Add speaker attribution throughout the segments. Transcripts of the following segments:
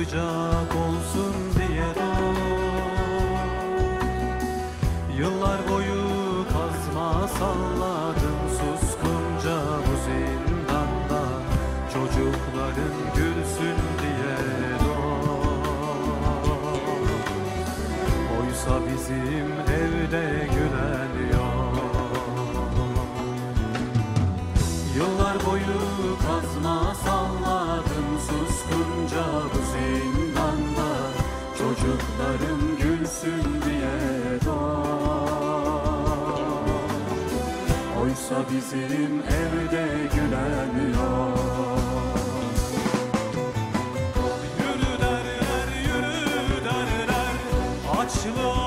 Speaker 1: sıcak ol bizim evde gülen yok. Yürü derler, yürü derler, açlığa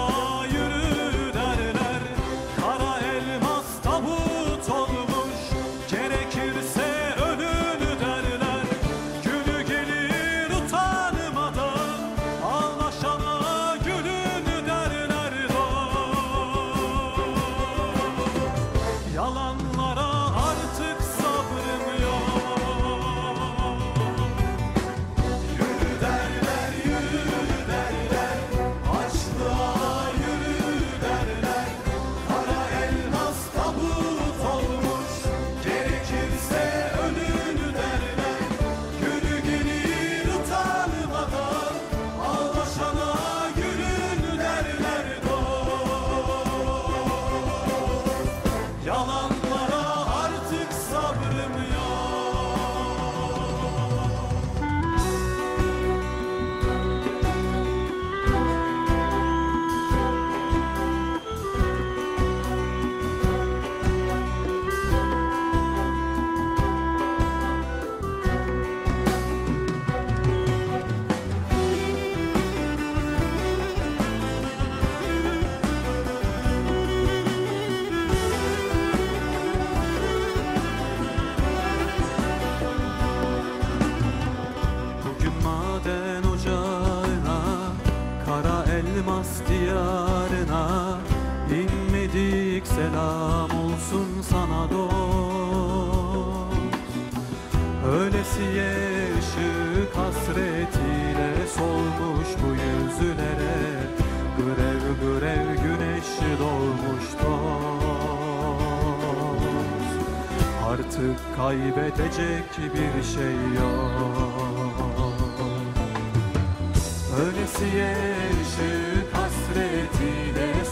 Speaker 1: Şemsiye ışık hasretine solmuş bu yüzlere. Görev görev güneş doğmuş dost Artık kaybedecek bir şey yok. Ölesiye ışık hasretine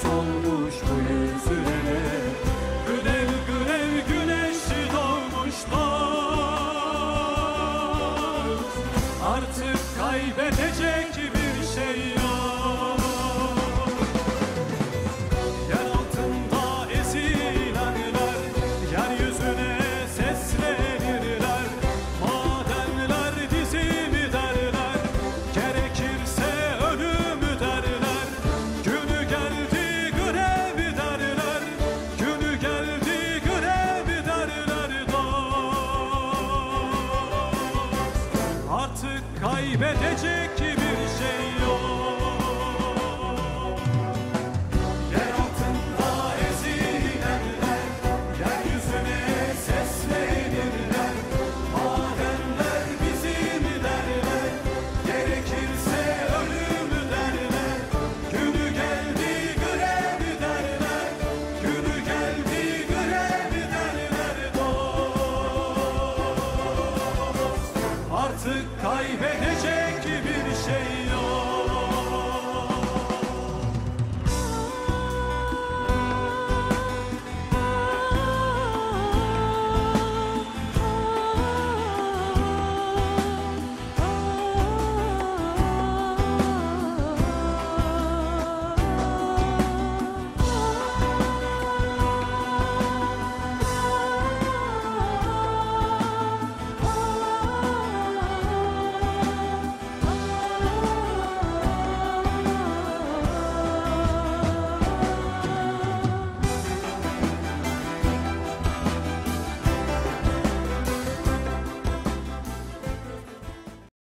Speaker 1: kaybedecek